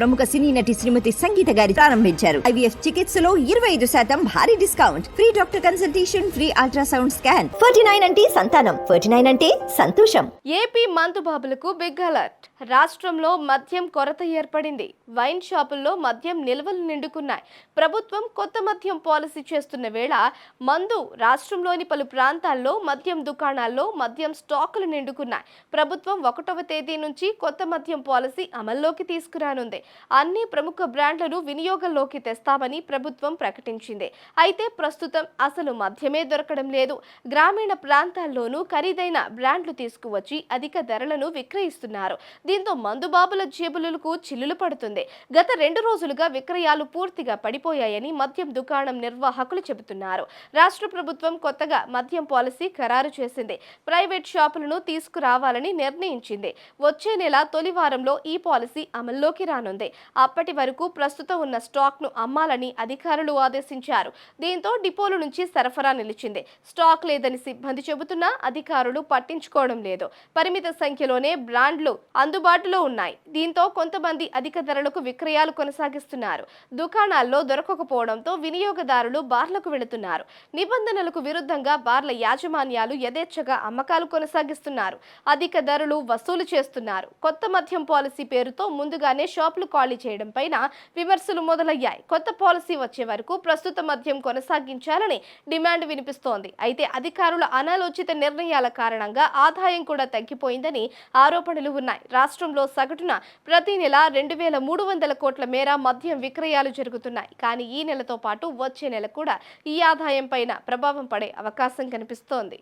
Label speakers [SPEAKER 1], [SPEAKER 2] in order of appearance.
[SPEAKER 1] ప్రముఖ సినీ నటి శ్రీమతి సంగీత గారి ప్రారంభించారు. ఐవీఎఫ్ చికిత్సలో ఇరవై ఐదు శాతం భారీ discount. Free doctor consultation free ultrasound scan. Forty nine అంటే సంతానం ఫోర్టీ నైన్ అంటే సంతోషం.
[SPEAKER 2] ఏపీ మందుబాబులకు బిగ్ అలర్ట్. రాష్ట్రంలో మద్యం కొరత ఏర్పడింది. వైన్ షాపుల్లో మద్యం నిల్వలు నిండుకున్నాయి. ప్రభుత్వం కొత్త మద్యం పాలసీ చేస్తున్న వేళ మందు రాష్ట్రంలోని పలు ప్రాంతాల్లో మద్యం దుకాణాల్లో మద్యం స్టాకులు నిండుకున్నాయి. ప్రభుత్వం ఒకటవ తేదీ నుంచి కొత్త మద్యం పాలసీ అమల్లోకి తీసుకురానుంది. అన్ని ప్రముఖ బ్రాండ్లను వినియోగంలోకి తెస్తామని ప్రభుత్వం ప్రకటించింది. అయితే ప్రస్తుతం అసలు మద్యమే దొరకడం లేదు. గ్రామీణ ప్రాంతాల్లోనూ ఖరీదైన బ్రాండ్లు తీసుకువచ్చి అధిక ధరలను విక్రయిస్తున్నారు. దీంతో మందుబాబుల జేబులకు చిల్లులు పడుతుంది. గత రెండు రోజులుగా విక్రయాలు పూర్తిగా పడిపోయాయని మద్యం దుకాణం నిర్వాహకులు చెబుతున్నారు. రాష్ట్ర ప్రభుత్వం కొత్తగా మద్యం పాలసీ ఖరారు చేసింది. ప్రైవేట్ షాపులను తీసుకురావాలని నిర్ణయించింది. వచ్చే నెల తొలి వారంలో ఈ పాలసీ అమల్లోకి రానుంది. అప్పటి వరకు ప్రస్తుతం ఉన్న స్టాక్ను అమ్మాలని అధికారులు ఆదేశించారు. దీంతో డిపోల నుంచి సరఫరా నిలిచింది. స్టాక్ లేదని సిబ్బంది చెబుతున్నా అధికారులు పట్టించుకోవడం లేదు. పరిమిత సంఖ్యలోనే బ్రాండ్లు అందుబాటులో ఉన్నాయి. దీంతో కొంతమంది అధిక ధరలకు విక్రయాలు కొనసాగిస్తున్నారు. దుకాణాల్లో దొరకకపోవడంతో వినియోగదారులు బార్లకు వెళుతున్నారు. నిబంధనలకు విరుద్ధంగా బార్ల యాజమాన్యాలు యథేచ్ఛగా అమ్మకాలు కొనసాగిస్తున్నారు. అధిక ధరలు వసూలు చేస్తున్నారు. కొత్త మద్యం పాలసీ పేరుతో ముందుగానే షాపులు ఖాళీ చేయడం పైన విమర్శలు మొదలయ్యాయి. కొత్త పాలసీ వచ్చే వరకు ప్రస్తుత మద్యం కొనసాగించాలని డిమాండ్ వినిపిస్తోంది. అయితే అధికారుల అనాలోచిత నిర్ణయాల కారణంగా ఆదాయం కూడా తగ్గిపోయిందని ఆరోపణలు ఉన్నాయి. రాష్ట్రంలో సగటున ప్రతి నెల రెండు వేల మూడు వందల కోట్ల మేర మద్యం విక్రయాలు జరుగుతున్నాయి. కానీ ఈ నెలతో పాటు వచ్చే నెల కూడా ఈ ఆదాయం పైన ప్రభావం పడే అవకాశం కనిపిస్తోంది.